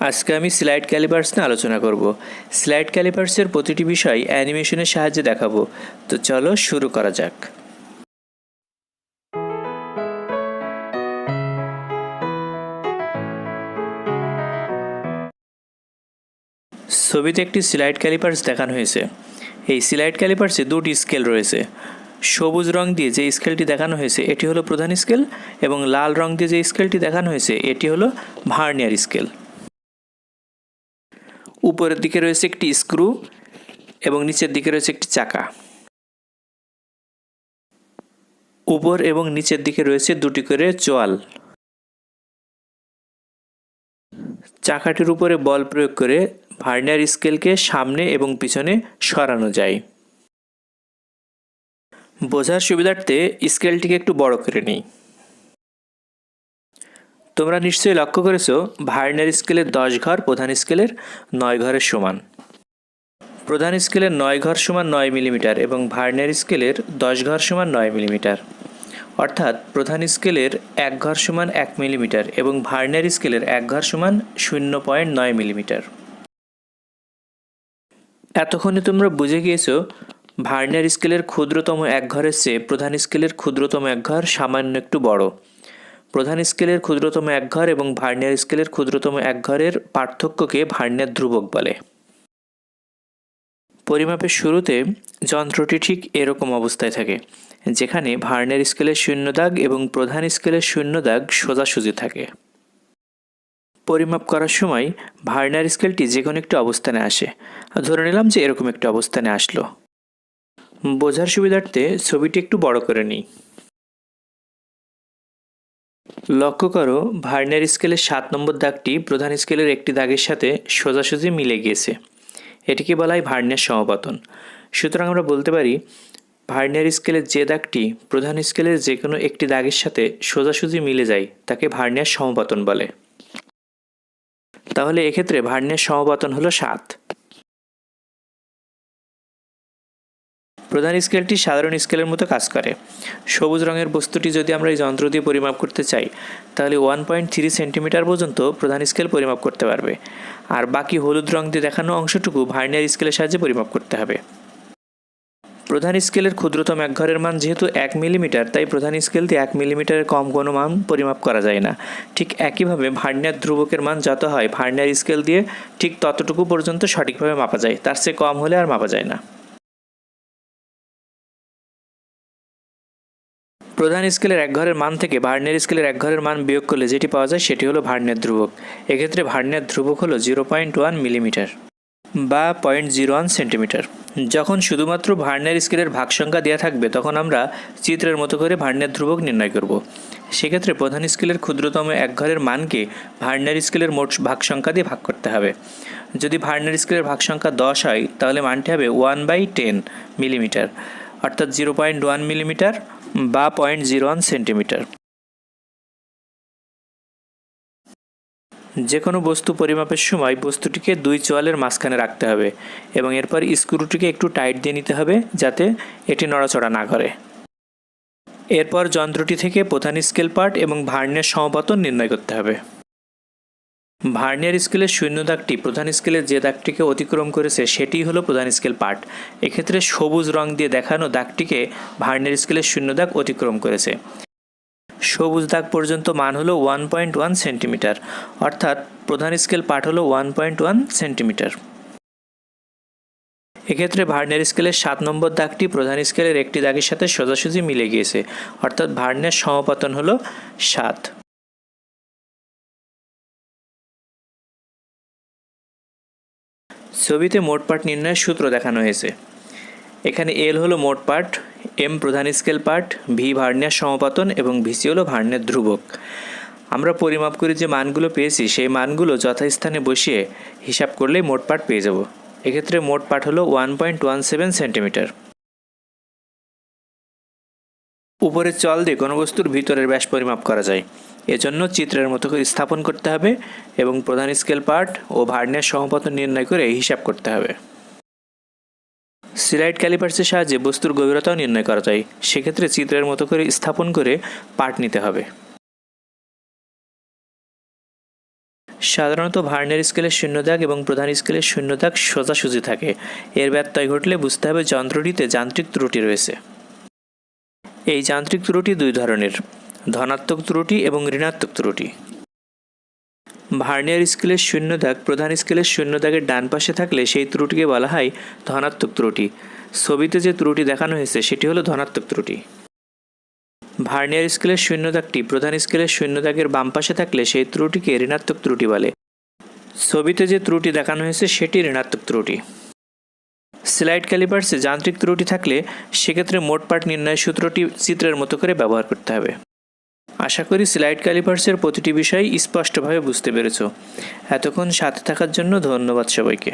আজকে আমি slide callipers নিয়ে আলোচনা করব। স্লাইড ক্যালিপার্সের প্রতিটি বিষয় অ্যানিমেশনের সাহায্যে দেখাবো। তো চলো শুরু করা যাক। ছবিতে একটি স্লাইড ক্যালিপার্স দেখানো হয়েছে। এই স্লাইড ক্যালিপার্সে দুটি স্কেল রয়েছে। সবুজ রং দিয়ে যে স্কেলটি দেখানো হয়েছে, এটি হলো প্রধান স্কেল এবং লাল রং দিয়ে যে স্কেলটি দেখানো হয়েছে, এটি হলো ভার্নিয়ার স্কেল উপরের দিকে রয়েছে একটি স্ক্রু এবং নিচের দিকে রয়েছে একটি চাকা। উপর এবং নিচের দিকে রয়েছে দুটি করে চোয়াল। চাকাটির উপরে বল প্রয়োগ করে ভার্নিয়ার স্কেলকে সামনে এবং পিছনে সরানো যায়। বোঝার সুবিধার্থে স্কেলটিকে একটু বড় করে নিই। তোমরা নিশ্চয়ই লক্ষ্য করেছ, ভার্নিয়ার স্কেলের দশ ঘর, প্রধান স্কেলের নয় ঘরের সমান। প্রধান স্কেলের নয় ঘর সমান নয় মিলিমিটার এবং ভার্নিয়ার স্কেলের দশ ঘর সমান নয় মিলিমিটার। অর্থাৎ প্রধান স্কেলের এক ঘর সমান এক মিলিমিটার এবং ভার্নিয়ার স্কেলের এক ঘর সমান শূন্য পয়েন্ট নয় মিলিমিটার। এতক্ষণে তোমরা বুঝে গিয়েছো, ভার্নিয়ার স্কেলের ক্ষুদ্রতম এক ঘরের চেয়ে প্রধান স্কেলের ক্ষুদ্রতম এক ঘর সামান্য একটু বড়। প্রধান স্কেলের ক্ষুদ্রতম এক ঘর এবং ভার্নিয়ার স্কেলের ক্ষুদ্রতম এক ঘরের পার্থক্যকে ভার্নিয়ার ধ্রুবক বলে। পরিমাপের শুরুতে যন্ত্রটি ঠিক এরকম অবস্থায় থাকে, যেখানে ভার্নিয়ার স্কেলের শূন্য দাগ এবং প্রধান স্কেলের শূন্য দাগ সোজাসুজি থাকে। পরিমাপ করার সময় ভার্নার স্কেলটি যে কোনো একটি অবস্থানে আসে। ধরে নিলাম যে এরকম একটি অবস্থানে আসলো। বোঝার সুবিধার্থে ছবিটি একটু বড় করে নিই। লক্ষ্য করো, ভার্নিয়ার স্কেলের সাত নম্বর দাগটি প্রধান স্কেলের একটি দাগের সাথে সোজাসুজি মিলে গিয়েছে। এটিকে বলা হয় ভার্নিয়ার সমাপতন সুতরাং আমরা বলতে পারি, ভার্নিয়ার স্কেলের যে দাগটি প্রধান স্কেলের যে কোনো একটি দাগের সাথে সোজাসুজি মিলে যায়, তাকে ভার্নিয়ার সমপতন বলে। তাহলে এক্ষেত্রে ভার্নিয়ার সমপতন হলো সাত। প্রধান স্কেলটি সাধারণ স্কেলের মতো কাজ করে। সবুজ রঙের বস্তুটি যদি আমরা এই যন্ত্র দিয়ে পরিমাপ করতে চাই, তাহলে ওয়ান পয়েন্ট থ্রি সেন্টিমিটার পর্যন্ত প্রধান স্কেল পরিমাপ করতে পারবে। আর বাকি হলুদ রং দিয়ে দেখানো অংশটুকু ভার্নিয়ার স্কেলের সাহায্যে পরিমাপ করতে হবে। প্রধান স্কেলের ক্ষুদ্রতম এক ঘরের মান যেহেতু এক মিলিমিটার তাই প্রধান স্কেল দিয়ে এক মিলিমিটারের কম কোনো মান পরিমাপ করা যায় না। ঠিক একইভাবে ভার্নিয়ার ধ্রুবকের মান যত হয়, ভার্নিয়ার স্কেল দিয়ে ঠিক ততটুকু পর্যন্ত সঠিকভাবে মাপা যায়। তার চেয়ে কম হলে আর মাপা যায় না। প্রধান স্কেলের এক ঘরের মান থেকে ভার্নিয়ার স্কেলের এক ঘরের মান বিয়োগ করলে যেটি পাওয়া যায় সেটি হলো ভার্নের ধ্রুবক। এক্ষেত্রে ভার্নের ধ্রুবক হলো জিরো পয়েন্ট ওয়ান মিলিমিটার বা পয়েন্ট জিরো ওয়ান সেন্টিমিটার। যখন শুধুমাত্র ভার্নিয়ার স্কেলের ভাগ সংখ্যা দেওয়া থাকবে, তখন আমরা চিত্রের মতো করে ভার্নের ধ্রুবক নির্ণয় করব। সেক্ষেত্রে প্রধান স্কেলের ক্ষুদ্রতম এক ঘরের মানকে ভার্নিয়ার স্কেলের মোট ভাগ সংখ্যা দিয়ে ভাগ করতে হবে। যদি ভার্নিয়ার স্কেলের ভাগ সংখ্যা দশ হয়, তাহলে মানটি হবে ওয়ান বাই টেন মিলিমিটার, অর্থাৎ জিরো পয়েন্ট ওয়ান মিলিমিটার বা পয়েন্ট জিরো ওয়ান সেন্টিমিটার। যে কোনো বস্তু পরিমাপের সময় বস্তুটিকে দুই চোয়ালের মাঝখানে রাখতে হবে এবং এরপর স্ক্রুটিকে একটু টাইট দিয়ে নিতে হবে যাতে এটি নড়াচড়া না করে। এরপর যন্ত্রটি থেকে প্রধান স্কেল পার্ট এবং ভার্নের সমপতন নির্ণয় করতে হবে। ভার্নিয়ার স্কেলের শূন্য দাগটি প্রধান স্কেলের যে দাগটিকে অতিক্রম করেছে সেটি হলো প্রধান স্কেল পার্ট এক্ষেত্রে সবুজ রং দিয়ে দেখানো দাগটিকে ভার্নিয়ার স্কেলের শূন্য দাগ অতিক্রম করেছে। সবুজ দাগ পর্যন্ত মান হলো ওয়ান পয়েন্ট ওয়ান সেন্টিমিটার, অর্থাৎ প্রধান স্কেল পার্ট হলো ওয়ান পয়েন্ট ওয়ান সেন্টিমিটার। এক্ষেত্রে ভার্নিয়ার স্কেলের সাত নম্বর দাগটি প্রধান স্কেলের একটি দাগের সাথে সোজাসুজি মিলে গিয়েছে, অর্থাৎ ভার্নিয়ার সমপতন হলো সাত। ছবিতে মোট পার্ট নির্ণয়ের সূত্র দেখানো হয়েছে। এখানে এল হলো মোট পার্ট এম প্রধান স্কেল পার্ট ভি ভার্নিয়ার সমপাতন এবং ভিসি হলো ভার্নিয়ার ধ্রুবক। আমরা পরিমাপ করে যে মানগুলো পেয়েছি, সেই মানগুলো যথাস্থানে বসিয়ে হিসাব করলেই মোট পার্ট পেয়ে যাব। এক্ষেত্রে মোট পার্ট হলো one point one seven centimetre. উপরের চল দিয়ে কোনো বস্তুর ভিতরের ব্যাস পরিমাপ করা যায়। এজন্য চিত্রের মতো করে স্থাপন করতে হবে এবং প্রধান স্কেল পার্ট ও ভার্নিয়ার সমপতন নির্ণয় করে হিসাব করতে হবে। সিলাইড ক্যালিপার্সের সাহায্যে বস্তুর গভীরতাও নির্ণয় করা যায়। সেক্ষেত্রে চিত্রের মতো করে স্থাপন করে পার্ট নিতে হবে। সাধারণত ভার্নের স্কেলের শূন্য দাগ এবং প্রধান স্কেলের শূন্য দাগ সোজাসুজি থাকে। এর ব্যত্যয় ঘটলে বুঝতে হবে যন্ত্রটিতে যান্ত্রিক ত্রুটি রয়েছে। এই যান্ত্রিক ত্রুটি দুই ধরনের। ধনাত্মক ত্রুটি এবং ঋণাত্মক ত্রুটি। ভার্নিয়ার স্কেলের শূন্য দাগ প্রধান স্কেলের শূন্য দাগের ডান পাশে থাকলে সেই ত্রুটিকে বলা হয় ধনাত্মক ত্রুটি। ছবিতে যে ত্রুটি দেখানো হয়েছে, সেটি হলো ধনাত্মক ত্রুটি। ভার্নিয়ার স্কেলের শূন্য দাগটি প্রধান স্কেলের শূন্য দাগের বাম পাশে থাকলে সেই ত্রুটিকে ঋণাত্মক ত্রুটি বলে। ছবিতে যে ত্রুটি দেখানো হয়েছে, সেটি ঋণাত্মক ত্রুটি। স্লাইড ক্যালিপার্সে যান্ত্রিক ত্রুটি থাকলে সেক্ষেত্রে মোট পার্ট নির্ণয় সূত্রটি চিত্রের মতো করে ব্যবহার করতে হবে। আশা করি স্লাইড ক্যালিপার্সের প্রতিটি বিষয় স্পষ্টভাবে বুঝতে পেরেছ। এতক্ষণ সাথে থাকার জন্য ধন্যবাদ সবাইকে।